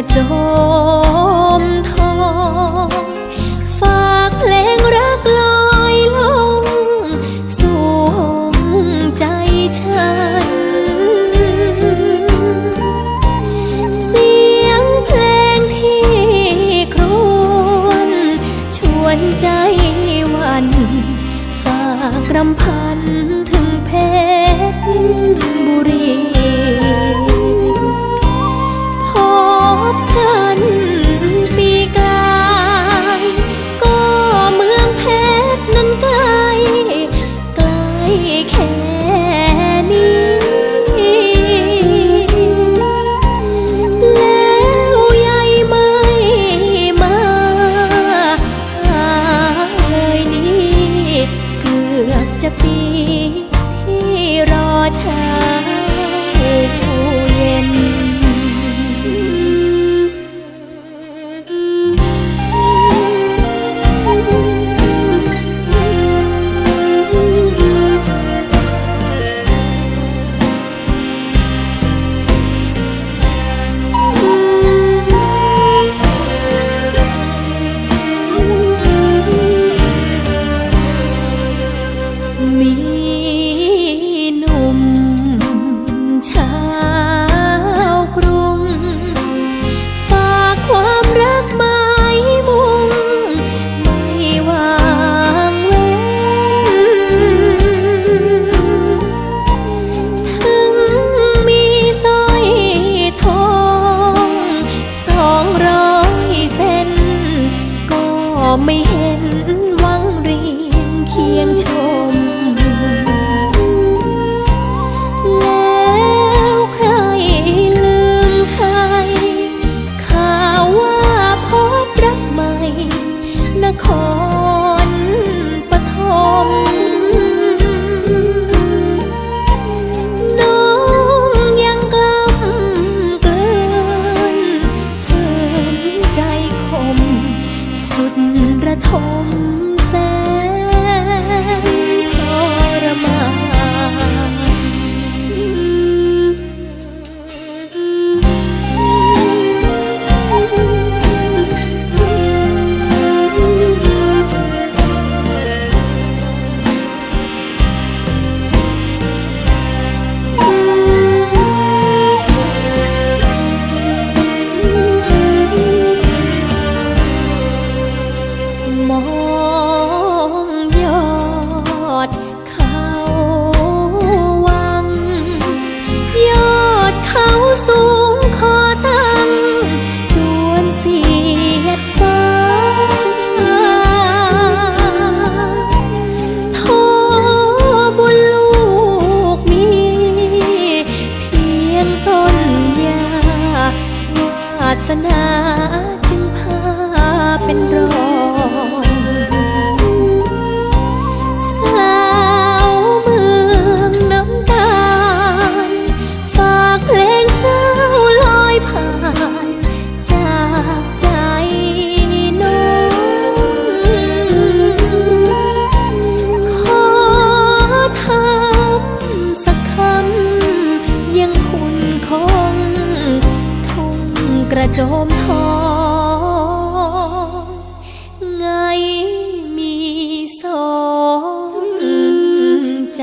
ระโจมทองฝากเพลงรักลอยลง สู่หงใจฉัน เสียงเพลงที่ครวนชวนใจวัน ฝากรำพันถึงเพชร ปีที่รอเธอ พอไม่เห็นหวังเรียงเคียงชม แล้วใครลืมใคร ข่าวว่าพบรักใหม่นคร ระโจมทองไงมีสองใจ